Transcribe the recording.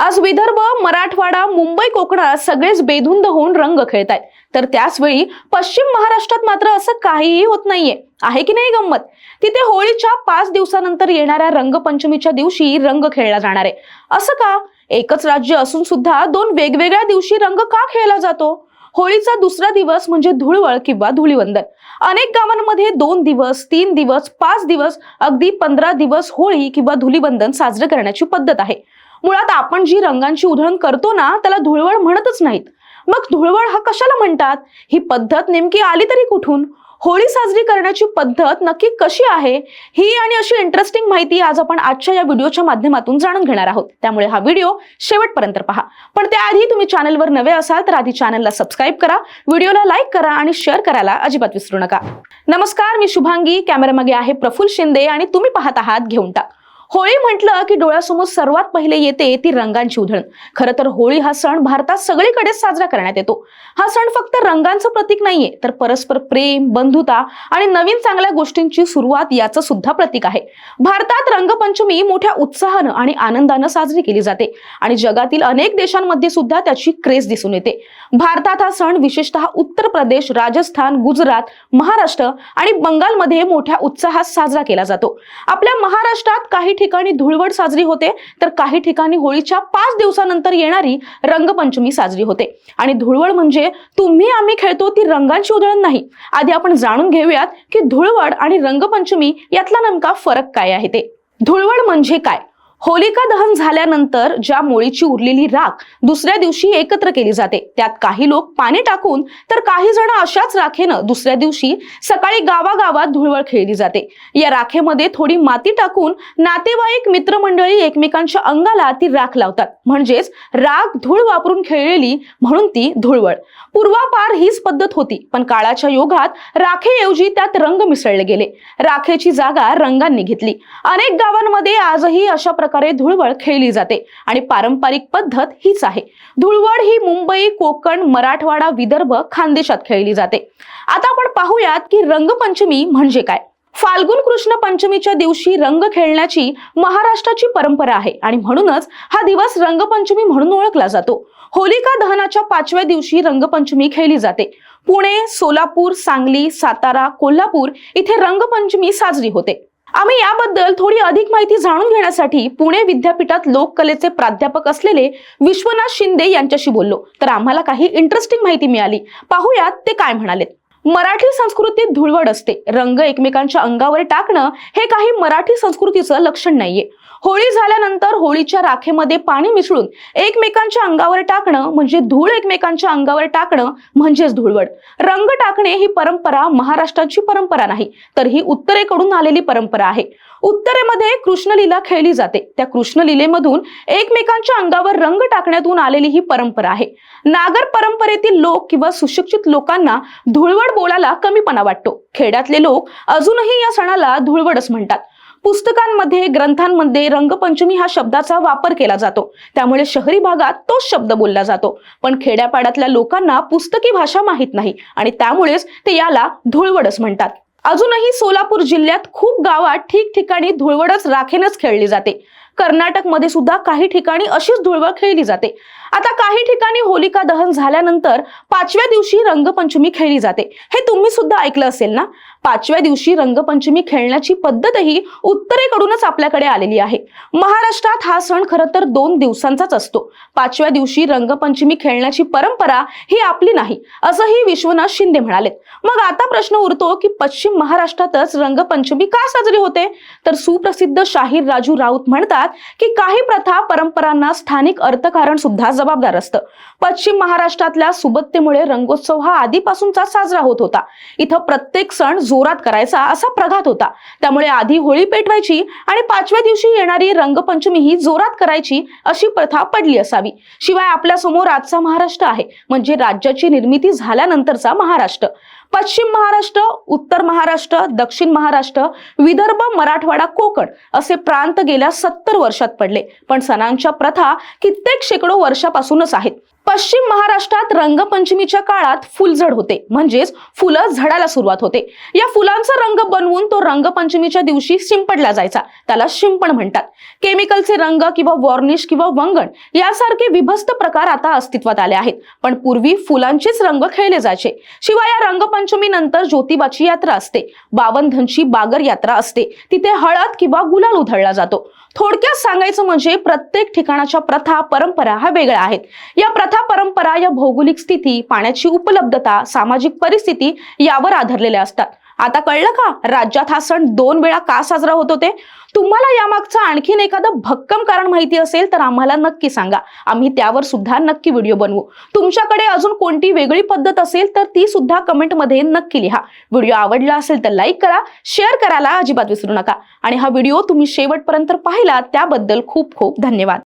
आज विदर्भ मराठवाडा मुंबई कोकणात सगळेच बेधुंद होऊन रंग खेळत आहेत तर त्याच वेळी पश्चिम महाराष्ट्रात मात्र असं काहीही होत नाहीये. आहे की नाही गंमत? तिथे होळीच्या पाच दिवसानंतर येणाऱ्या रंगपंचमीच्या दिवशी रंग खेळला जाणार आहे. असं का? एकच राज्य असून सुद्धा दोन वेगवेगळ्या दिवशी रंग का खेळला जातो? होळीचा दुसरा दिवस म्हणजे धुळवळ किंवा धुळीवंदन. अनेक गावांमध्ये दोन दिवस तीन दिवस पाच दिवस अगदी पंधरा दिवस होळी किंवा धुलीवंदन साजरे करण्याची पद्धत आहे. मुळात आपण जी रंगांची उधळण करतो ना त्याला धुळवड म्हणतच नाहीत. मग धुळवड हा कशाला म्हणतात? ही पद्धत नेमकी आली तरी कुठून? होळी साजरी करण्याची पद्धत नक्की कशी आहे? ही आणि अशी इंटरेस्टिंग माहिती आज आपण आजच्या या व्हिडिओच्या माध्यमातून जाणून घेणार आहोत. त्यामुळे हा व्हिडिओ शेवटपर्यंत पहा. पण त्याआधी तुम्ही चॅनलवर नवे असाल तर आधी चॅनलला सबस्क्राईब करा व्हिडिओला लाईक करा आणि शेअर करायला अजिबात विसरू नका. नमस्कार मी शुभांगी. कॅमेरामागे आहे प्रफुल शिंदे आणि तुम्ही पाहत आहात घेऊन टाक. होळी म्हटलं की डोळ्यासमोर सर्वात पहिले येते ती रंगांची उधळण. खरं तर होळी हा सण भारतात सगळीकडेच साजरा करण्यात येतो. हा सण फक्त रंगांचं प्रतीक नाहीये तर परस्पर प्रेम बंधुता आणि नवीन चांगल्या गोष्टींची सुरुवात याचं सुद्धा प्रतीक आहे. भारतात रंगपंचमी मोठ्या उत्साहानं आणि आनंदानं साजरी केली जाते आणि जगातील अनेक देशांमध्ये सुद्धा त्याची क्रेज दिसून येते. भारतात हा सण विशेषतः उत्तर प्रदेश राजस्थान गुजरात महाराष्ट्र आणि बंगालमध्ये मोठ्या उत्साहात साजरा केला जातो. आपल्या महाराष्ट्रात काही ठिकाणी धुळवड साजरी होते तर काही ठिकाणी होळीच्या पाच दिवसानंतर येणारी रंगपंचमी साजरी होते. आणि धुळवड म्हणजे तुम्ही आम्ही खेळतो ती रंगांची उधळण नाही. आधी आपण जाणून घेऊयात की धुळवड आणि रंगपंचमी यातला नेमका फरक काय आहे ते. धुळवड म्हणजे काय? होलिका दहन झाल्यानंतर ज्या मोळीची उरलेली राख दुसऱ्या दिवशी एकत्र केली जाते त्यात काही लोक पाणी टाकून तर काही जण अशाच राखेनं दुसऱ्या दिवशी सकाळी गावागावात धुळवळ खेळली जाते. या राखेमध्ये थोडी माती टाकून नातेवाईक मित्रमंडळी एकमेकांच्या अंगाला ती राख लावतात. म्हणजेच राख धूळ वापरून खेळलेली म्हणून ती धुळवळ पूर्वापार हीच पद्धत होती पण काळाच्या योगात राखेऐवजी त्यात रंग मिसळले गेले. राखेची जागा रंगांनी घेतली. अनेक गावांमध्ये आजही अशा प्रकारे धुळवड खेळली जाते. आणि पारंपरिक पद्धत हीच आहे. धुळवड ही मुंबई कोकण मराठवाडा विदर्भ खानदेशात खेळली जाते. आता आपण पाहूयात की रंगपंचमी म्हणजे काय? फाल्गुन कृष्ण पंचमीच्या दिवशी रंग खेळण्याची महाराष्ट्राची परंपरा आहे. आणि म्हणूनच हा दिवस रंगपंचमी म्हणून ओळखला जातो. होलिका दहनाच्या पाचव्या दिवशी रंगपंचमी खेळली जाते. पुणे सोलापूर सांगली सातारा कोल्हापूर इथे रंगपंचमी साजरी होते. आम्ही याबद्दल थोडी अधिक माहिती जाणून घेण्यासाठी पुणे विद्यापीठात लोककलेचे प्राध्यापक असलेले विश्वनाथ शिंदे यांच्याशी बोललो. तर आम्हाला काही इंटरेस्टिंग माहिती मिळाली. पाहूयात ते काय म्हणालेत. मराठी संस्कृतीत धुळवड असते. रंग एकमेकांच्या अंगावर टाकणं हे काही मराठी संस्कृतीचं लक्षण नाहीये. होळी झाल्यानंतर होळीच्या राखेमध्ये पाणी मिसळून एकमेकांच्या अंगावर टाकणं म्हणजे धूळ एकमेकांच्या अंगावर टाकणं म्हणजेच धुळवड. रंग टाकणे ही परंपरा महाराष्ट्राची परंपरा नाही तर ही उत्तरेकडून आलेली परंपरा आहे. उत्तरेमध्ये कृष्णलीला खेळली जाते. त्या कृष्णलीलेमधून एकमेकांच्या अंगावर रंग टाकण्यातून आलेली ही परंपरा आहे. नागर परंपरेतील लोक किंवा सुशिक्षित लोकांना धुळवड बोलायला कमीपणा वाटतो. खेड्यातले लोक अजूनही या सणाला धुळवडच म्हणतात. पुस्तकांमध्ये ग्रंथांमध्ये रंगपंचमी हा शब्दाचा वापर केला जातो. त्यामुळे शहरी भागात तोच शब्द बोलला जातो. पण खेड्यापाड्यातल्या लोकांना पुस्तकी भाषा माहीत नाही आणि त्यामुळेच ते याला धुळवडच म्हणतात. अजूनही सोलापूर जिल्ह्यात खूप गावात ठिकठिकाणी धुळवडच राखेनच खेळली जाते. कर्नाटकमध्ये सुद्धा काही ठिकाणी अशीच धुळवळ खेळली जाते. आता काही ठिकाणी होलिका दहन झाल्यानंतर पाचव्या दिवशी रंगपंचमी खेळली जाते. हे तुम्ही सुद्धा ऐकलं असेल ना? पाचव्या दिवशी रंगपंचमी खेळण्याची पद्धतही उत्तरेकडूनच आपल्याकडे आलेली आहे. महाराष्ट्रात हा सण खरं तर दोन दिवसांचाच असतो. पाचव्या दिवशी रंगपंचमी खेळण्याची परंपरा ही आपली नाही असंही विश्वनाथ शिंदे म्हणाले मग आता प्रश्न उरतो की पश्चिम महाराष्ट्रातच रंगपंचमी का साजरी होते? तर सुप्रसिद्ध शाहीर राजू राऊत म्हणतात की काही प्रथा परंपरांना स्थानिक अर्थकारण सुद्धा जबाबदार असतं. पश्चिम महाराष्ट्रातल्या सुबत्तेमुळे रंगोत्सव हा आधीपासूनचा साजरा होत होता. इथं प्रत्येक सण जोरात करायचा असा प्रघात होता. त्यामुळे आधी होळी पेटवायची आणि पाचव्या दिवशी येणारी रंगपंचमी ही जोरात करायची अशी प्रथा पडली असावी. शिवाय आपल्यासमोर आजचा महाराष्ट्र आहे. म्हणजे राज्याची निर्मिती झाल्यानंतरचा महाराष्ट्र. पश्चिम महाराष्ट्र उत्तर महाराष्ट्र दक्षिण महाराष्ट्र विदर्भ मराठवाडा कोकण असे प्रांत गेल्या सत्तर वर्षात पडले. पण सणांच्या प्रथा कित्येक शेकडो वर्षापासूनच आहेत. पश्चिम महाराष्ट्रात रंगपंचमीच्या काळात फुलझड होते. म्हणजेच फुलं झडायला सुरुवात होते. या फुलांचा रंग बनवून तो रंगपंचमीच्या दिवशी शिंपडला जायचा. त्याला शिंपण म्हणतात. केमिकलचे रंग किंवा वॉर्निश किंवा वंगण यासारखे विभस्त प्रकार आता अस्तित्वात आले आहेत. पण पूर्वी फुलांचेच रंग खेळले जायचे. शिवाय या रंगपंचमी नंतर ज्योतिबाची यात्रा असते. बावनधनची बागर यात्रा असते. तिथे हळद किंवा गुलाल उधळला जातो. थोडक्यात सांगायचं म्हणजे प्रत्येक ठिकाणाच्या प्रथा परंपरा ह्या वेगळ्या आहेत. या प्रथा परंपरा या भौगोलिक स्थिती पाण्याची उपलब्धता सामाजिक परिस्थिती यावर आधारलेल्या असतात. आता कळलं का? राज्यात हा सण दोन वेळा का साजरा होत होते? तुम्हाला यामागचं आणखीन एखादं भक्कम कारण माहिती असेल तर आम्हाला नक्की सांगा. आम्ही त्यावर सुद्धा नक्की व्हिडिओ बनवू. तुमच्याकडे अजून कोणती वेगळी पद्धत असेल तर ती सुद्धा कमेंटमध्ये नक्की लिहा. व्हिडिओ आवडला असेल तर लाईक करा शेअर करायला अजिबात विसरू नका. आणि हा व्हिडिओ तुम्ही शेवटपर्यंत पाहिला त्याबद्दल खूप खूप धन्यवाद.